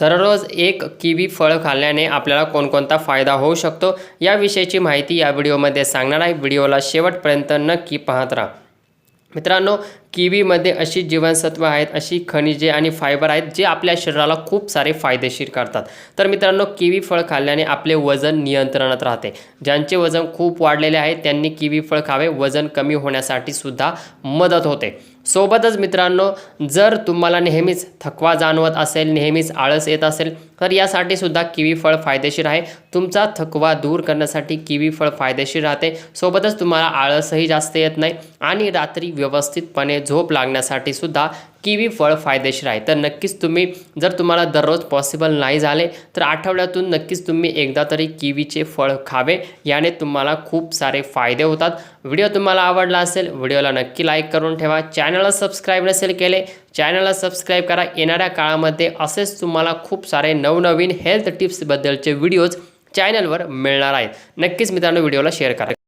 दररोज एक किवी फळ खाल्ल्याने आपल्याला कोणकोणता फायदा होऊ शकतो? याविषयीची माहिती या व्हिडिओमध्ये सांगणार आहे. व्हिडिओला शेवटपर्यंत नक्की पाहत राहा. मित्रांनो किवीमध्ये अशी जीवनसत्व आहेत अशी खनिजे आणि फायबर आहेत जे आपल्या शरीराला खूप सारे फायदेशीर करतात. तर मित्रांनो किवी फळ खाल्ल्याने आपले वजन नियंत्रणात राहते. ज्यांचे वजन खूप वाढलेले आहे त्यांनी किवी फळ खावे वजन कमी होण्यासाठी सुद्धा मदत होते. सोबतच मित्रांनो जर तुम्हाला नेहमीच थकवा जाणवत असेल नेहमीच आळस येत असेल तर यासाठी सुद्धा किवी फळ फायदेशीर आहे. तुमचा थकवा दूर करण्यासाठी किवी फळ फायदेशीर राहते. सोबतच तुम्हाला आळसही जास्त येत नाही. आणि रात्री व्यवस्थितपणे झोप लागण्यासाठी सुद्धा किवी फळ फायदेशीर आहे. तर नक्कीच तुम्ही जर तुम्हाला दररोज पॉसिबल नाही झाले तर आठवड्यातून नक्कीच तुम्ही एकदा तरी किवीचे फळ खावे. याने तुम्हाला खूप सारे फायदे होतात. व्हिडिओ तुम्हाला आवडला असेल व्हिडिओला नक्की लाईक करून ठेवा. चॅनलला सबस्क्राईब नसेल केले चॅनलला सबस्क्राईब करा. येणाऱ्या काळामध्ये असेच तुम्हाला खूप सारे नवनवीन हेल्थ टिप्सबद्दलचे व्हिडिओज चॅनलवर मिळणार आहेत. नक्कीच मित्रांनो व्हिडिओला शेअर करा.